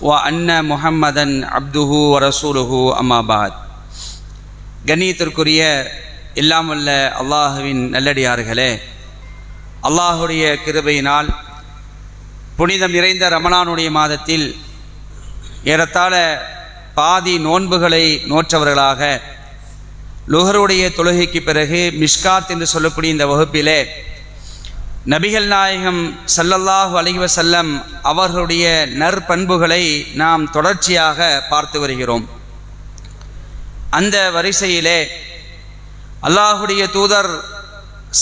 அன்ன முஹம்மதன் அப்துஹு வரசூலுஹு அம்மாபாத் கண்ணியத்திற்குரிய இல்லாமல்ல அல்லாஹுவின் நல்லடியார்களே அல்லாஹுடைய கிருபையினால் புனிதம் நிறைந்த ரமணானுடைய மாதத்தில் ஏறத்தாழ பாதி நோன்புகளை நோற்றவர்களாக லுகருடைய தொழுகைக்கு பிறகு மிஷ்காத் என்று சொல்லக்கூடிய இந்த வகுப்பிலே நபிகள் நாயகம் சல்லல்லாஹு அலைஹி செல்லம் அவர்களுடைய நற்பண்புகளை நாம் தொடர்ச்சியாக பார்த்து வருகிறோம். அந்த வரிசையிலே அல்லாஹுடைய தூதர்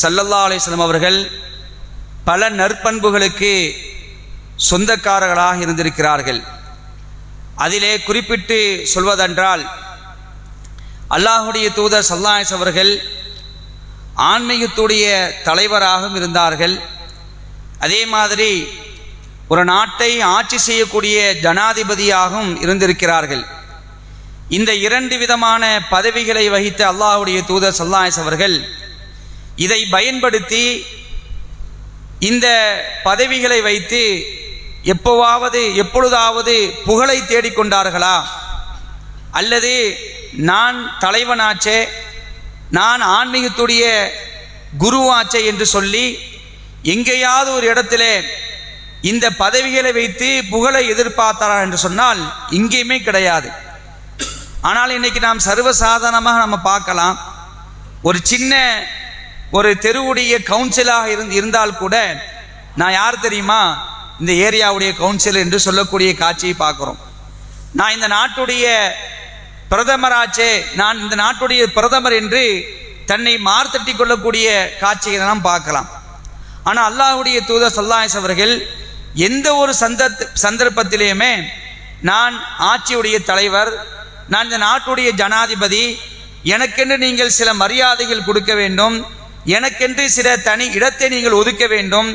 சல்லல்லா அலிஸ்லம் அவர்கள் பல நற்பண்புகளுக்கு சொந்தக்காரர்களாக இருந்திருக்கிறார்கள். அதிலே குறிப்பிட்டு சொல்வதென்றால் அல்லாஹுடைய தூதர் சல்லாஸ் அவர்கள் ஆன்மீகத்துடைய தலைவராகவும் இருந்தார்கள். அதே மாதிரி ஒரு நாட்டை ஆட்சி செய்யக்கூடிய ஜனாதிபதியாகவும் இருந்திருக்கிறார்கள். இந்த இரண்டு விதமான பதவிகளை வகித்த அல்லாஹுடைய தூதர் சல்லாஸ் அவர்கள் இதை பயன்படுத்தி இந்த பதவிகளை வைத்து எப்போவாவது எப்பொழுதாவது புகழை தேடிக்கொண்டார்களா? அல்லது நான் தலைவனாச்சே நான் ஆன்மீகத்துடைய குருவாச்சை என்று சொல்லி எங்கேயாவது ஒரு இடத்துல இந்த பதவிகளை வைத்து புகழை எதிர்பார்த்தாரா என்று சொன்னால் இங்கேயுமே கிடையாது. ஆனால் இன்னைக்கு நாம் சர்வசாதாரணமாக நம்ம பார்க்கலாம். ஒரு சின்ன ஒரு தெருவுடைய கவுன்சிலாக இருந்து இருந்தால் கூட நான் யார் தெரியுமா? இந்த ஏரியாவுடைய கவுன்சில் என்று சொல்லக்கூடிய காட்சியை பார்க்குறோம். நான் இந்த நாட்டுடைய பிரதமராச்சே நான் இந்த நாட்டுடைய பிரதமர் என்று தன்னை மார்த்தட்டி கொள்ளக்கூடிய காட்சியை நாம் பார்க்கலாம். ஆனால் அல்லாஹுடைய தூதர் சல்லாயஸ் அவர்கள் எந்த ஒரு சந்த சந்தர்ப்பத்திலேயுமே நான் ஆட்சியுடைய தலைவர் நான் இந்த நாட்டுடைய ஜனாதிபதி எனக்கென்று நீங்கள் சில மரியாதைகள் கொடுக்க வேண்டும் எனக்கென்று சில தனி இடத்தை நீங்கள் ஒதுக்க வேண்டும்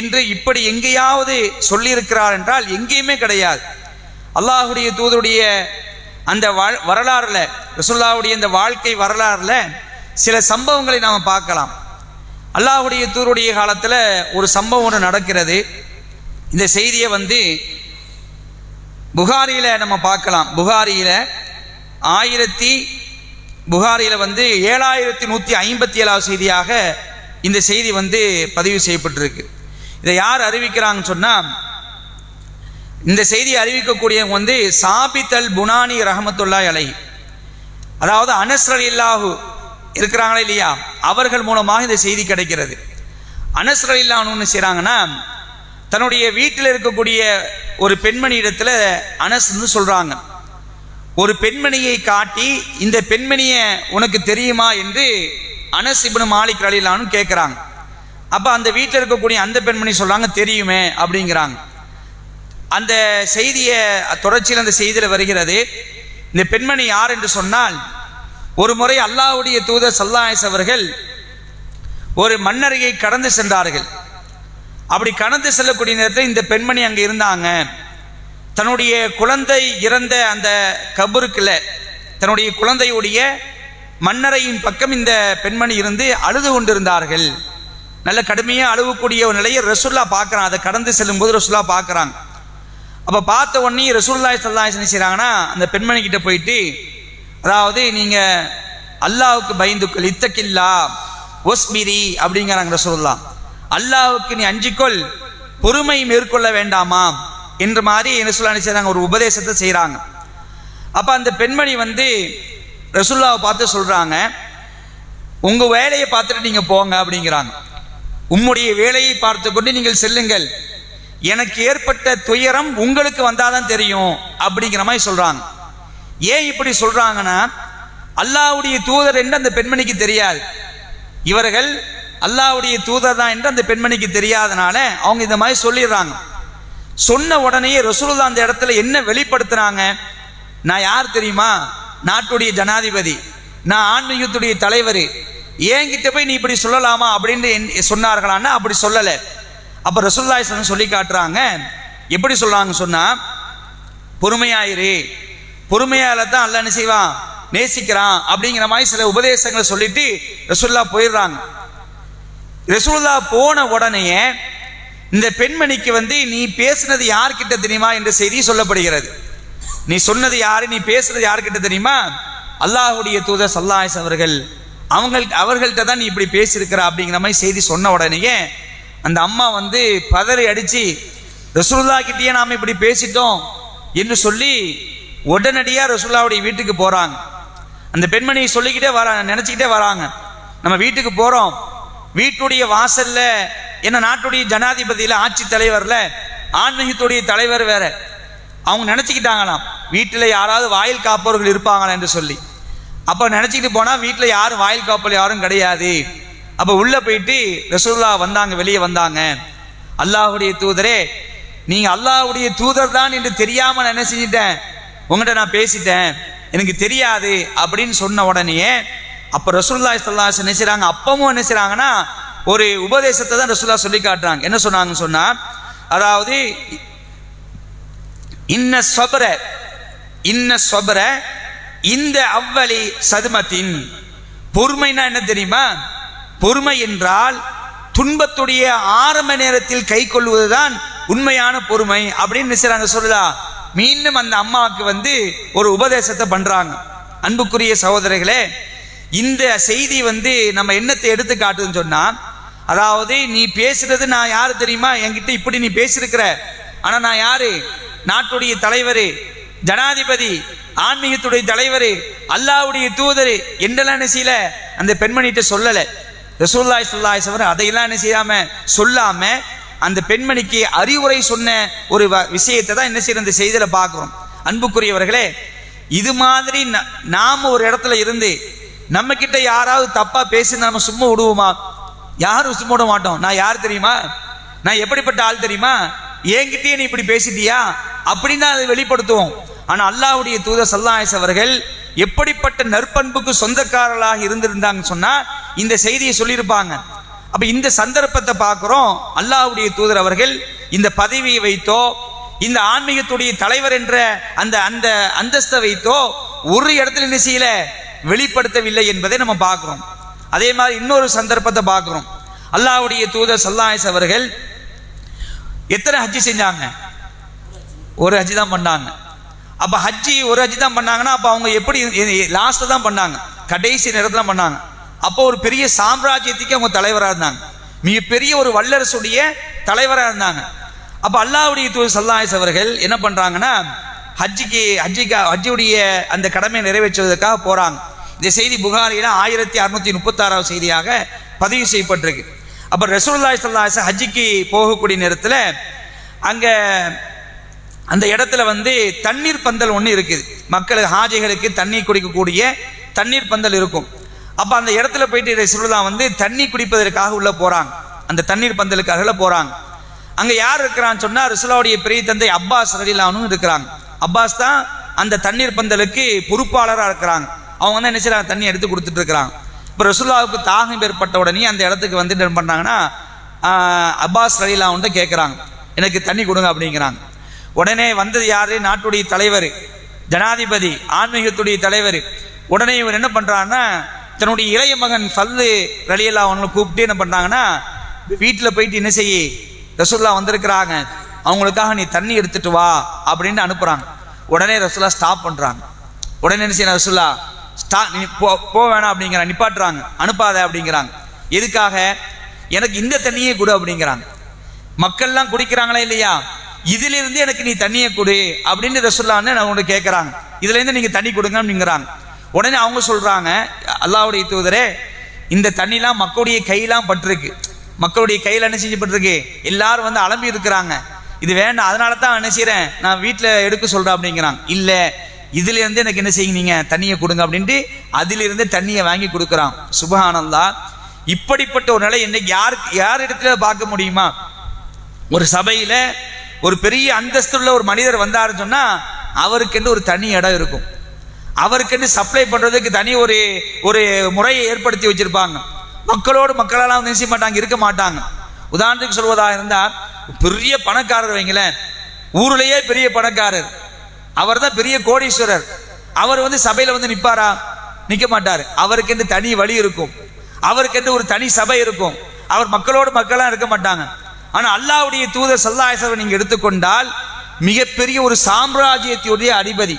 என்று இப்படி எங்கேயாவது சொல்லியிருக்கிறார் என்றால் எங்கேயுமே கிடையாது. அல்லாஹுடைய தூதருடைய அந்த வரலாறுல ரசுல்லாவுடைய இந்த வாழ்க்கை வரலாறுல சில சம்பவங்களை நாம் பார்க்கலாம். அல்லாஹுடைய தூருடைய காலத்தில் ஒரு சம்பவம் ஒன்று நடக்கிறது. இந்த செய்தியை வந்து புகாரியில் நம்ம பார்க்கலாம். புகாரியில் ஆயிரத்தி புகாரியில் வந்து ஏழாயிரத்தி நூற்றி ஐம்பத்தி ஏழாவது செய்தியாக இந்த செய்தி வந்து பதிவு செய்யப்பட்டிருக்கு. இதை யார் அறிவிக்கிறாங்கன்னு சொன்னால் இந்த செய்தியை அறிவிக்கக்கூடியவங்க வந்து சாபித் அல் புனானி ரஹமத்துல்லா அலை அதாவது அனஸ்ரல் இல்லாஹு இருக்கிறாங்களா இல்லையா? அவர்கள் மூலமாக இந்த செய்தி கிடைக்கிறது. அனஸ்ரல் இல்லான்னு ஒன்று செய்கிறாங்கன்னா தன்னுடைய வீட்டில் இருக்கக்கூடிய ஒரு பெண்மணி இடத்துல அனஸ்ன்னு சொல்கிறாங்க ஒரு பெண்மணியை காட்டி இந்த பெண்மணியை உனக்கு தெரியுமா என்று அனஸ் இப்னு மாலிக் அலிலான்னு கேட்குறாங்க அப்போ அந்த வீட்டில் இருக்கக்கூடிய அந்த பெண்மணி சொல்கிறாங்க தெரியுமே அப்படிங்கிறாங்க. அந்த செய்தியை தொடர்ச்சியில் அந்த செய்தியில் வருகிறது. இந்த பெண்மணி யார் என்று சொன்னால் ஒரு முறை அல்லாவுடைய தூதர் சல்லாயஸ் அவர்கள் ஒரு மன்னரையை கடந்து சென்றார்கள். அப்படி கடந்து செல்லக்கூடிய நேரத்தில் இந்த பெண்மணி அங்கே இருந்தாங்க. தன்னுடைய குழந்தை இறந்த அந்த கபருக்குல தன்னுடைய குழந்தையுடைய மன்னரையின் பக்கம் இந்த பெண்மணி இருந்து அழுது கொண்டிருந்தார்கள். நல்ல கடுமையாக அழுவக்கூடிய ஒரு நிலையை ரசுல்லா பார்க்குறான். அதை கடந்து செல்லும்போது ரசுல்லா பார்க்குறாங்க அப்போ பார்த்த உடனே ரசூல்லாய் சல்லாய் என்ன செய்கிறாங்கன்னா அந்த பெண்மணி கிட்ட போயிட்டு அதாவது நீங்கள் அல்லாவுக்கு பயந்துக்கள் இத்தக்கில்லா ஒஸ்மிரி அப்படிங்கிறாங்க ரசூல்லா அல்லாவுக்கு நீ அஞ்சிக்கொள் பொறுமை மேற்கொள்ள வேண்டாமா? என்று மாதிரி என்ன சொல்ல செய்கிறாங்க ஒரு உபதேசத்தை செய்கிறாங்க அப்போ அந்த பெண்மணி வந்து ரசுல்லாவை பார்த்து சொல்கிறாங்க உங்கள் வேலையை பார்த்துட்டு நீங்கள் போங்க அப்படிங்கிறாங்க. உம்முடைய வேலையை பார்த்து கொண்டு நீங்கள் செல்லுங்கள். எனக்கு ஏற்பட்ட துயரம் உங்களுக்கு வந்தாதான் தெரியும் அப்படிங்கிற மாதிரி சொல்றாங்க. ஏன் இப்படி சொல்றாங்கன்னா அல்லாவுடைய தூதர் என்று அந்த பெண்மணிக்கு தெரியாது. இவர்கள் அல்லாவுடைய தூதர் தான் என்று அந்த பெண்மணிக்கு தெரியாதனால அவங்க இந்த மாதிரி சொல்லிடுறாங்க. சொன்ன உடனே ரசூலுல்லா அந்த இடத்துல என்ன வெளிப்படுத்துனாங்க நான் யார் தெரியுமா? நாட்டுடைய ஜனாதிபதி. நான் ஆன்மீகத்துடைய தலைவர். ஏங்கிட்ட போய் நீ இப்படி சொல்லலாமா அப்படின்னு என்- சொன்னார்களான்னா அப்படி சொல்லலை. அப்போ ரசுல்லாய் சொல்லி காட்டுறாங்க. எப்படி சொல்றாங்க சொன்னா பொறுமையாயிரு. பொறுமையால தான் அல்ல என்ன செய்வான்? நேசிக்கிறான் அப்படிங்கிற மாதிரி சில உபதேசங்களை சொல்லிட்டு ரசுல்லா போயிடுறாங்க. ரசூல்லா போன உடனேயே இந்த பெண்மணிக்கு வந்து நீ பேசுனது யார்கிட்ட தெரியுமா என்ற செய்தி சொல்லப்படுகிறது. நீ சொன்னது யாரு? நீ பேசுனது யார்கிட்ட தெரியுமா? அல்லாஹுடைய தூதர் சல்லாஹ் அவர்கள் அவங்க அவர்கள்ட்ட தான் நீ இப்படி பேசியிருக்கிற அப்படிங்கிற மாதிரி செய்தி சொன்ன உடனேயே அந்த அம்மா வந்து பதறி அடிச்சு ரசூல்லா கிட்டேயே நாம இப்படி பேசிட்டோம் என்று சொல்லி உடனடியாக ரசூல்லாவுடைய வீட்டுக்கு போறாங்க. அந்த பெண்மணி சொல்லிக்கிட்டே வராங்க நினைச்சுக்கிட்டே வராங்க. நம்ம வீட்டுக்கு போறோம். வீட்டுடைய வாசல்ல என்ன நாட்டுடைய ஜனாதிபதியில ஆட்சி தலைவர்ல ஆன்மீகத்துடைய தலைவர் வேற. அவங்க நினைச்சுக்கிட்டாங்களாம் வீட்டில் யாராவது வாயில் காப்பவர்கள் இருப்பாங்களா என்று சொல்லி. அப்போ நினச்சிக்கிட்டு போனால் வீட்டில் யாரும் வாயில் காப்பல் யாரும் கிடையாது. அப்போ உள்ளே போயிட்டு ரசூல்லா வந்தாங்க வெளியே வந்தாங்க. அல்லாஹ்வுடைய தூதரே நீங்கள் அல்லாஹ்வுடைய தூதர் தான் என்று தெரியாமல் நான் என்ன செஞ்சிட்டேன்? உங்கள்கிட்ட நான் பேசிட்டேன். எனக்கு தெரியாது அப்படின்னு சொன்ன உடனேயே அப்போ ரசூல்லா இஸ்லாஸ் என்ன செய்கிறாங்க அப்பவும் என்ன செய்கிறாங்கன்னா ஒரு உபதேசத்தை தான் ரசூல்லா சொல்லி காட்டுறாங்க. என்ன சொன்னாங்கன்னு சொன்னால் அதாவது இன்ன சொபர இன்ன சொபர இந்த அவ்வளி சதுமத்தின் பொறுமைனா என்ன தெரியுமா? பொறுமை என்றால் துன்பத்துடைய ஆரம்ப நேரத்தில் கை கொள்வதுதான் உண்மையான பொறுமை அப்படின்னு நினைச்சாங்க சொல்லலா மீண்டும் அந்த அம்மாவுக்கு வந்து ஒரு உபதேசத்தை பண்றாங்க. அன்புக்குரிய சகோதரர்களே இந்த செய்தி வந்து நம்ம என்னத்தை எடுத்து காட்டுதுன்னு சொன்னா அதாவது நீ பேசுறது நான் யாரு தெரியுமா? என்கிட்ட இப்படி நீ பேசியிருக்கிற. ஆனா நான் யாரு? நாட்டுடைய தலைவர் ஜனாதிபதி ஆன்மீகத்துடைய தலைவர் அல்லாஹ்வுடைய தூதர் என்றெல்லாம் என்ன செய்யல? அந்த பெண்மணிகிட்ட சொல்லலை. ரசூல்லாய் சொல்லாய் சவர் அதையெல்லாம் என்ன செய்யாம சொல்லாம அந்த பெண்மணிக்கு அறிவுரை சொன்ன ஒரு வ- விஷயத்தை தான் என்ன செய்யற இந்த செய்தியில பார்க்கிறோம். அன்புக்குரியவர்களே இது மாதிரி ந- நாம ஒரு இடத்துல இருந்து நம்ம கிட்ட யாராவது தப்பா பேசி நம்ம சும்மா விடுவோமா? யாரும் சும்மா விட மாட்டோம். நான் யார் தெரியுமா? நான் எப்படிப்பட்ட ஆள் தெரியுமா? என்கிட்டயே நீ இப்படி பேசிட்டியா? அப்படின்னு தான் அதை வெளிப்படுத்துவோம். ஆனா அல்லாவுடைய தூதர் சல்லாயஸ் அவர்கள் எப்படிப்பட்ட நற்பண்புக்கு சொந்தக்காரர்களாக இருந்திருந்தாங்கன்னு சொன்னா இந்த செய்தியை சொல்லியிருப்பாங்க. அப்ப இந்த சந்தர்ப்பத்தை பார்க்கிறோம். அல்லாஹ்வுடைய தூதர் அவர்கள் இந்த பதவியை வைத்தோ இந்த ஆன்மீகத்துடைய தலைவர் என்ற அந்த அந்த அந்தஸ்தை வைத்தோ ஒரு இடத்துல என்ன செய்யல? வெளிப்படுத்தவில்லை என்பதை நம்ம பார்க்கிறோம். அதே மாதிரி இன்னொரு சந்தர்ப்பத்தை பார்க்கிறோம். அல்லாஹ்வுடைய தூதர் சல்லாஹ் அவர்கள் எத்தனை ஹஜ்ஜி செஞ்சாங்க? ஒரு ஹஜ்ஜி தான் பண்ணாங்க. அப்போ ஹஜ்ஜி ஒரு ஹஜ்ஜி தான் பண்ணாங்கன்னா அப்போ அவங்க எப்படி லாஸ்ட்டில் தான் பண்ணாங்க. கடைசி நேரத்தில் பண்ணாங்க. அப்போ ஒரு பெரிய சாம்ராஜ்யத்துக்கு அவங்க தலைவராக இருந்தாங்க. மிகப்பெரிய ஒரு வல்லரசுடைய தலைவராக இருந்தாங்க. அப்போ அல்லாவுடைய தூர் சல்லாஹிஸ் அவர்கள் என்ன பண்ணுறாங்கன்னா ஹஜ்ஜிக்கு ஹஜ்ஜிக்கா ஹஜ்ஜுடைய அந்த கடமையை நிறைவேற்றுவதற்காக போகிறாங்க இந்த செய்தி புகாரியில் ஆயிரத்தி அறுநூத்தி முப்பத்தாறாவது செய்தியாக பதிவு செய்யப்பட்டிருக்கு. அப்போ ரசூல்லாய் சல்லாஹ் ஹஜ்ஜிக்கு போகக்கூடிய நேரத்தில் அங்கே அந்த இடத்துல வந்து தண்ணீர் பந்தல் ஒன்று இருக்குது. மக்களுக்கு ஹாஜிகளுக்கு தண்ணீர் குடிக்கக்கூடிய தண்ணீர் பந்தல் இருக்கும். அப்போ அந்த இடத்துல போயிட்டு ரசூலுல்லா வந்து தண்ணி குடிப்பதற்காக உள்ள போறாங்க. அந்த தண்ணீர் பந்தலுக்காக போறாங்க. அங்க யார் இருக்கிறான்னு சொன்னா ரசூலாவுடைய பெரிய தந்தை அப்பாஸ் ரலிலானும் இருக்கிறாங்க. அப்பாஸ் தான் அந்த தண்ணீர் பந்தலுக்கு பொறுப்பாளராக இருக்கிறாங்க. அவங்க வந்து என்ன தண்ணி எடுத்து கொடுத்துட்டு இருக்கிறாங்க. இப்போ ரசுல்லாவுக்கு தாகம் ஏற்பட்ட உடனே அந்த இடத்துக்கு வந்து என்ன பண்ணாங்கன்னா ஆஹ், அப்பாஸ் ரலிலாவுன்ட்டு கேட்குறாங்க எனக்கு தண்ணி கொடுங்க அப்படிங்கிறாங்க. உடனே வந்தது யார்? நாட்டுடைய தலைவர் ஜனாதிபதி ஆன்மீகத்துடைய தலைவர். உடனே இவர் என்ன பண்ணுறான்னா தன்னுடைய இளைய மகன் ஃபல்லு ரலியல்லா அவங்களை கூப்பிட்டு என்ன பண்ணாங்கன்னா வீட்டில் போயிட்டு என்ன செய்ய ரசுல்லா வந்திருக்கிறாங்க. அவங்களுக்காக நீ தண்ணி எடுத்துட்டு வா அப்படின்னு அனுப்புறாங்க. உடனே ரசுல்லா ஸ்டாப் பண்ணுறாங்க உடனே என்ன செய்யணும் ரசுல்லா ஸ்டா நீ போ போக வேணாம் அப்படிங்கிற நிப்பாட்டுறாங்க. அனுப்பாத அப்படிங்கிறாங்க. எதுக்காக? எனக்கு இந்த தண்ணியே கொடு அப்படிங்கிறாங்க. மக்கள்லாம் குடிக்கிறாங்களா இல்லையா? இதிலிருந்து எனக்கு நீ தண்ணியை கொடு அப்படின்னு ரசுல்லான்னு வந்து நான் உங்கள்கிட்ட கேட்குறாங்க இதுலேருந்து நீங்கள் தண்ணி கொடுங்க அப்படிங்கிறாங்க. உடனே அவங்க சொல்றாங்க அல்லாவுடைய தூதரே இந்த தண்ணிலாம் மக்களுடைய கையெல்லாம் பட்டிருக்கு. மக்களுடைய கையில் என்ன செஞ்சப்பட்டிருக்கு எல்லாரும் வந்து அலம்பி இருக்கிறாங்க. இது வேண்டாம் அதனால தான் என்ன செய்கிறேன் நான் வீட்டில் எடுக்க சொல்கிறேன் அப்படிங்கிறாங்க. இல்லை இதுலேருந்து எனக்கு என்ன செய்யுங்க நீங்கள் தண்ணியை கொடுங்க அப்படின்ட்டு அதிலிருந்து தண்ணியை வாங்கி கொடுக்குறான். சுபஹானந்தா இப்படிப்பட்ட ஒரு நிலை இன்னைக்கு யார் யார் இடத்துல பார்க்க முடியுமா? ஒரு சபையில் ஒரு பெரிய அந்தஸ்துள்ள ஒரு மனிதர் வந்தாருன்னு சொன்னால் அவருக்கென்று ஒரு தனி இடம் இருக்கும். அவருக்குன்னு சப்ளை பண்றதுக்கு தனி ஒரு ஒரு முறையை ஏற்படுத்தி வச்சிருப்பாங்க. மக்களோடு மக்களெல்லாம் வந்து மாட்டாங்க இருக்க மாட்டாங்க. உதாரணத்துக்கு சொல்வதாக இருந்தால் பெரிய பணக்காரர் வைங்களேன். ஊருலேயே பெரிய பணக்காரர். அவர் தான் பெரிய கோடீஸ்வரர். அவர் வந்து சபையில வந்து நிற்பாரா நிற்க மாட்டார். அவருக்கென்று தனி வழி இருக்கும். அவருக்கென்று ஒரு தனி சபை இருக்கும். அவர் மக்களோடு மக்களாக இருக்க மாட்டாங்க. ஆனால் அல்லாவுடைய தூதர் சல்லாஹவை நீங்கள் எடுத்துக்கொண்டால் மிகப்பெரிய ஒரு சாம்ராஜ்யத்தினுடைய அதிபதி.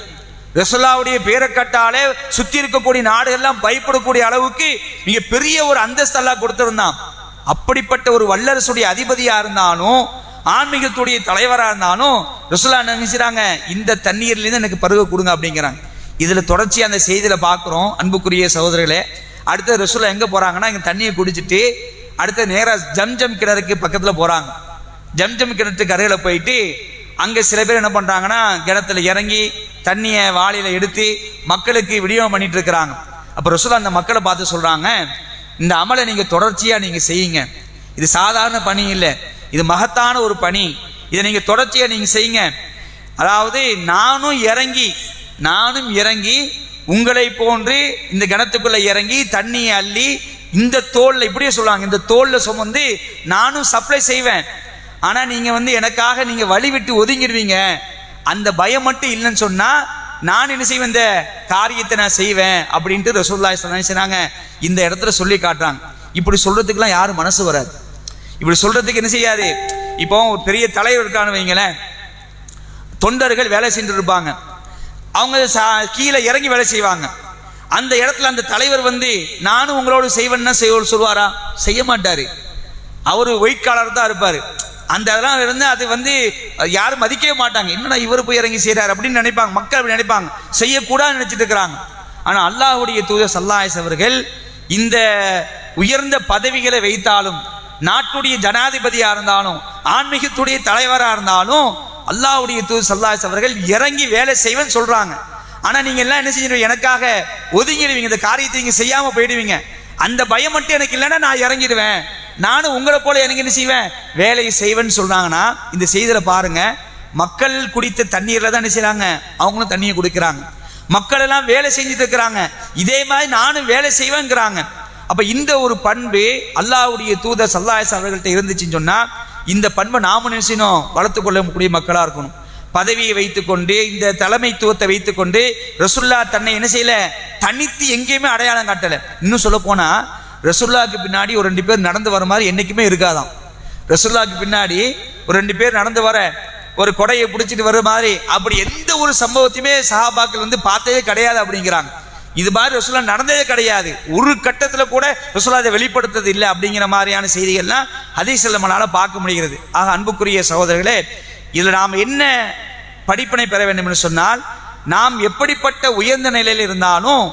ரசோல்லாவுடைய பேரை கட்டாலே சுத்தி இருக்கக்கூடிய நாடுகள்லாம் பயப்படக்கூடிய அளவுக்கு மிக பெரிய ஒரு அந்தஸ்து அல்லாஹ் கொடுத்திருந்தான். அப்படிப்பட்ட ஒரு வல்லரசுடைய அதிபதியா இருந்தாலும் ஆன்மீகத்துடைய தலைவரா இருந்தாலும் ரசுல்லா நினைச்சிறாங்க? இந்த தண்ணீர்ல இருந்து எனக்கு பருக கொடுங்க அப்படிங்கிறாங்க. இதுல தொடர்ச்சி அந்த செய்தியில பார்க்குறோம் அன்புக்குரிய சகோதரர்களே அடுத்து ரசுல்லா எங்க போறாங்கன்னா இங்க தண்ணியை குடிச்சிட்டு அடுத்து நேரா ஜம்ஜம் கிணறுக்கு பக்கத்துல போறாங்க. ஜம்ஜம் கிணத்துக்கு அருகில் போயிட்டு அங்கே சில பேர் என்ன பண்ணுறாங்கன்னா கிணத்துல இறங்கி தண்ணியை வாளியில் எடுத்து மக்களுக்கு விநியோகம் பண்ணிட்டு இருக்கிறாங்க. அப்போ ரசூல் அந்த மக்களை பார்த்து சொல்கிறாங்க இந்த அமலை நீங்கள் தொடர்ச்சியாக நீங்கள் செய்யுங்க. இது சாதாரண பணி இல்லை. இது மகத்தான ஒரு பணி. இதை நீங்கள் தொடர்ச்சியாக நீங்கள் செய்யுங்க. அதாவது நானும் இறங்கி நானும் இறங்கி உங்களை போன்று இந்த கிணத்துக்குள்ளே இறங்கி தண்ணியை அள்ளி இந்த தோலில் இப்படியே சொல்லுவாங்க இந்த தோலில் சுமந்து நானும் சப்ளை செய்வேன். ஆனால் நீங்கள் வந்து எனக்காக நீங்கள் வழி விட்டு ஒதுங்கிடுவீங்க. அந்த பயம் மட்டும் இல்லைன்னு சொன்னால் நான் என்ன செய்வேன்? இந்த காரியத்தை நான் செய்வேன் அப்படின்ட்டு ரசூல்லாய் சொன்னாங்க இந்த இடத்துல சொல்லி காட்டுறாங்க. இப்படி சொல்கிறதுக்குலாம் யாரும் மனசு வராது. இப்படி சொல்கிறதுக்கு என்ன செய்யாது? இப்போ ஒரு பெரிய தலைவர் இருக்கான்னு வைங்களேன். தொண்டர்கள் வேலை செஞ்சுட்டு இருப்பாங்க. அவங்க சா- கீழே இறங்கி வேலை செய்வாங்க. அந்த இடத்துல அந்த தலைவர் வந்து நானும் உங்களோட செய்வேன்னா செய்வோம் சொல்வாரா செய்ய மாட்டார். அவர் ஒயிட் காலர் தான் இருப்பார். அந்த இதெல்லாம் இருந்து அது வந்து யாரும் மதிக்கவே மாட்டாங்க. என்னடா இவர் போய் இறங்கி செய்கிறார் அப்படின்னு நினைப்பாங்க. மக்கள் அப்படி நினைப்பாங்க. செய்யக்கூடாது நினைச்சிட்டு இருக்கிறாங்க. ஆனால் அல்லாஹுடைய தூதர் சல்லாயஸ் அவர்கள் இந்த உயர்ந்த பதவிகளை வைத்தாலும் நாட்டுடைய ஜனாதிபதியாக இருந்தாலும் ஆன்மீகத்துடைய தலைவராக இருந்தாலும் அல்லாஹுடைய தூதர் சல்லாஸ் அவர்கள் இறங்கி வேலை செய்வேன்னு சொல்கிறாங்க ஆனால் நீங்கள் எல்லாம் என்ன செஞ்சிருவீங்க? எனக்காக ஒதுங்கிடுவீங்க. இந்த காரியத்தை நீங்கள் செய்யாமல் போயிடுவீங்க. அந்த பயம் மட்டும் எனக்கு இல்லைன்னா நான் இறங்கிடுவேன். நானும் உங்களை போல எனக்கு என்ன செய்வேன்? வேலையை செய்வேன்னு சொல்றாங்கன்னா இந்த செய்தியில பாருங்க மக்கள் குடித்த தண்ணீர்ல தான் என்ன செய்றாங்க? அவங்களும் தண்ணியை குடிக்கிறாங்க. மக்கள் எல்லாம் வேலை செஞ்சுட்டு இருக்கிறாங்க. இதே மாதிரி நானும் வேலை செய்வேங்கிறாங்க. அப்ப இந்த ஒரு பண்பு அல்லாவுடைய தூதர் சல்லாயஸ் அவர்கள்ட்ட இருந்துச்சுன்னு சொன்னா இந்த பண்பை நாம நினைச்சினோம் வளர்த்து கொள்ளக்கூடிய மக்களா இருக்கணும். பதவியை வைத்துக்கொண்டு இந்த தலைமைத்துவத்தை வைத்துக்கொண்டு ரசுல்லா தன்னை என்ன செய்யல? தனித்து எங்கேயுமே அடையாளம் காட்டல. இன்னும் சொல்ல போனா ரசுல்லாக்கு பின்னாடி ஒரு ரெண்டு பேர் நடந்து வர மாதிரி என்றைக்குமே இருக்காதாம். ரசுல்லாக்கு பின்னாடி ஒரு ரெண்டு பேர் நடந்து வர ஒரு கொடையை பிடிச்சிட்டு வர மாதிரி அப்படி எந்த ஒரு சம்பவத்தையுமே சஹாபாக்கள் வந்து பார்த்ததே கிடையாது அப்படிங்கிறாங்க. இது மாதிரி ரசுல்லா நடந்ததே கிடையாது. ஒரு கட்டத்தில் கூட ரசுல்லா அதை வெளிப்படுத்துறது இல்லை அப்படிங்கிற மாதிரியான செய்திகள்லாம் ஹதீஸ் நம்மளால பார்க்க முடிகிறது. ஆக அன்புக்குரிய சகோதரர்களே இதில் நாம் என்ன படிப்பினை பெற வேண்டும் என்று சொன்னால் நாம் எப்படிப்பட்ட உயர்ந்த நிலையில் இருந்தாலும்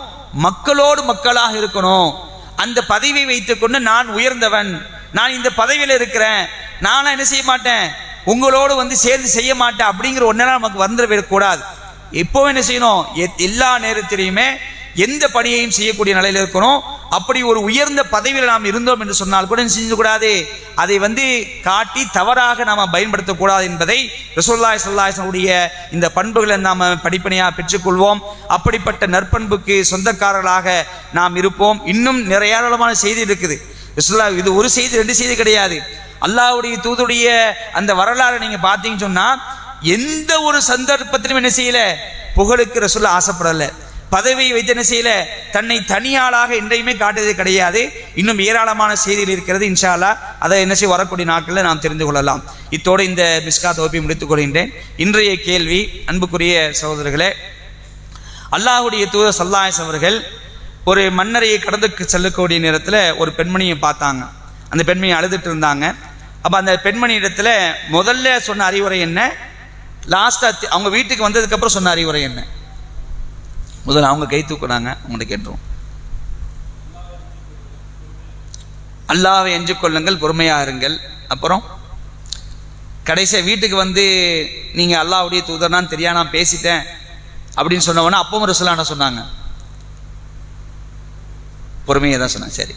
மக்களோடு மக்களாக இருக்கணும். அந்த பதவியை வைத்துக்கொண்டு நான் உயர்ந்தவன். நான் இந்த பதவியில் இருக்கிறேன். நான் என்ன செய்ய மாட்டேன்? உங்களோடு வந்து சேர்ந்து செய்ய மாட்டேன் அப்படிங்கிற ஒன்னெல்லாம் நமக்கு வந்துட இப்போ என்ன செய்யணும்? எல்லா நேரத்திலையுமே எந்த பணியையும் செய்யக்கூடிய நிலையில் இருக்கணும். அப்படி ஒரு உயர்ந்த பதவியில் நாம் இருந்தோம் என்று சொன்னால் கூட செஞ்சு செஞ்சக்கூடாது அதை வந்து காட்டி தவறாக நாம் பயன்படுத்தக்கூடாது என்பதை ரசோல்லாய் சல்லாஹனுடைய இந்த பண்புகளை நாம் படிப்பனையாக பெற்றுக்கொள்வோம். அப்படிப்பட்ட நற்பண்புக்கு சொந்தக்காரர்களாக நாம் இருப்போம். இன்னும் நிறைய ஏராளமான செய்தி இருக்குது. ரசோல்லா இது ஒரு செய்தி ரெண்டு செய்தி கிடையாது. அல்லாவுடைய தூதுடைய அந்த வரலாறை நீங்கள் பார்த்தீங்கன்னு சொன்னால் எந்த ஒரு சந்தர்ப்பத்திலும் என்ன செய்யலை? புகழுக்கு ரசோல்லா ஆசைப்படலை. பதவியை வைத்து என்ன செய்யல? தன்னை தனியாளாக என்றையுமே காட்டுவது கிடையாது. இன்னும் ஏராளமான செய்திகள் இருக்கிறது இன்ஷால்லா அதை என்ன செய்ய வரக்கூடிய நாட்களில் நாம் தெரிந்து கொள்ளலாம். இத்தோடு இந்த மிஸ்கா தொகுப்பை முடித்துக் கொள்கின்றேன். இன்றைய கேள்வி அன்புக்குரிய சகோதரர்களே அல்லாஹுடைய தூதர் சல்லாயஸ் அவர்கள் ஒரு மன்னரையை கடந்து செல்லக்கூடிய நேரத்தில் ஒரு பெண்மணியை பார்த்தாங்க. அந்த பெண்மணியை அழுதுட்டு இருந்தாங்க. அப்போ அந்த பெண்மணி இடத்துல முதல்ல சொன்ன அறிவுரை என்ன? லாஸ்ட்டாக அவங்க வீட்டுக்கு வந்ததுக்கப்புறம் சொன்ன அறிவுரை என்ன? முதல்ல அவங்க கை தூக்குனாங்க உங்கள்கிட்ட கேட்டுருவோம். அல்லாவை எஞ்சு கொள்ளுங்கள் பொறுமையா இருங்கள். அப்புறம் கடைசியாக வீட்டுக்கு வந்து நீங்கள் அல்லாஹ்வுடைய தூதர்னான்னு தெரியா நான் பேசிட்டேன் அப்படின்னு சொன்னவொன்னே அப்பவும் ரசூலா என்ன சொன்னாங்க? பொறுமையை தான் சொன்னாங்க. சரி.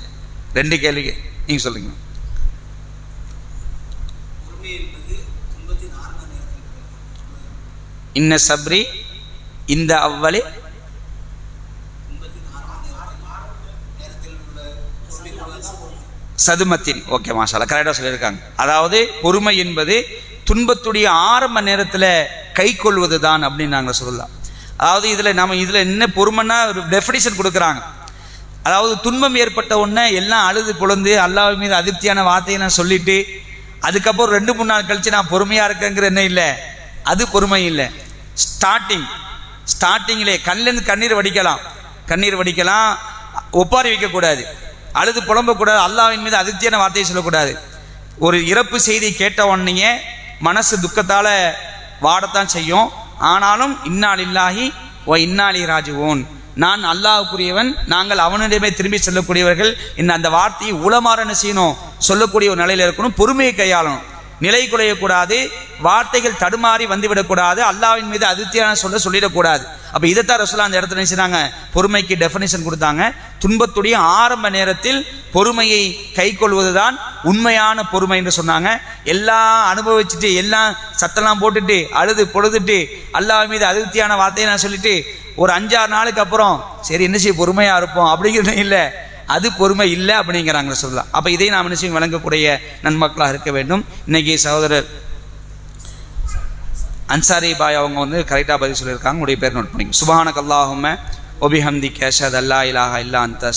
ரெண்டு கேள்விக்கு நீங்கள் சொல்லுங்க. இன்ன சப்ரி இந்த அவ்வளி சதுமத்தின். ஓகே மாஷால கரெக்டாக சொல்லியிருக்காங்க. அதாவது பொறுமை என்பது துன்பத்துடைய ஆரம்ப நேரத்தில் கை கொள்வது தான் அப்படின்னு நாங்கள் சொல்லலாம். அதாவது இதில் நம்ம இதில் என்ன பொறுமைன்னா ஒரு டெஃபினிஷன் கொடுக்குறாங்க. அதாவது துன்பம் ஏற்பட்ட உடனே எல்லாம் அழுது புலந்து அல்லாஹ் மீது அதிருப்தியான வார்த்தையை நான் சொல்லிட்டு அதுக்கப்புறம் ரெண்டு மூணு நாள் கழிச்சு நான் பொறுமையாக இருக்கேங்கிற என்ன இல்லை. அது பொறுமை இல்லை. ஸ்டார்டிங் ஸ்டார்டிங்கிலே கண்ணிலேருந்து கண்ணீர் வடிக்கலாம். கண்ணீர் வடிக்கலாம் ஒப்பாரி வைக்கக்கூடாது. அழுது புலம்பக்கூடாது. அல்லாவின் மீது அதிர்ச்சியான வார்த்தையை சொல்லக்கூடாது. ஒரு இறப்பு செய்தி கேட்ட மனசு துக்கத்தால் வாடத்தான் செய்யும். ஆனாலும் இன்னால் இல்லாஹி ஓ இன்னாலி ராஜுவோன் நான் அல்லாவுக்குரியவன் நாங்கள் அவனிடமே திரும்பி செல்லக்கூடியவர்கள். இந்த அந்த வார்த்தையை உளமாறன்னு செய்யணும்? சொல்லக்கூடிய ஒரு நிலையில் இருக்கணும் பொறுமையை கையாளணும். நிலை குலையக்கூடாது வார்த்தைகள் தடுமாறி வந்துவிடக்கூடாது அல்லாவின் மீது அதிருப்தியான சொல்ல சொல்லிடக்கூடாது. அப்போ இதைத்தான் ரசூலா அந்த இடத்துல நினைச்சாங்க பொறுமைக்கு டெஃபனேஷன் கொடுத்தாங்க. துன்பத்துடைய ஆரம்ப நேரத்தில் பொறுமையை கை கொள்வதுதான் உண்மையான பொறுமை என்று சொன்னாங்க. எல்லாம் அனுபவிச்சுட்டு எல்லாம் சத்தெல்லாம் போட்டுட்டு அழுது பொழுதுட்டு அல்லாஹ் மீது அதிருப்தியான வார்த்தையை நான் சொல்லிட்டு ஒரு அஞ்சாறு நாளுக்கு அப்புறம் சரி என்ன செய்ய பொறுமையாக இருப்போம் அப்படிங்கிறது இல்லை. அது பொறுமை இல்லை அப்படிங்கிறாங்க சொல்லலாம் அப்போ இதை நாம் என்ன வழங்கக்கூடிய நன்மக்களாக இருக்க வேண்டும். இன்னைக்கு சகோதரர் அன்சாரி பாய் அவங்க வந்து கரெக்டாக பதில் சொல்லியிருக்காங்க. உடைய பேர் நோட் பண்ணிங்க சுபான அல்லாஹும்ம ஒபிஹம்தி கேஷத் அல்லா இலாஹா இல்லா அந்த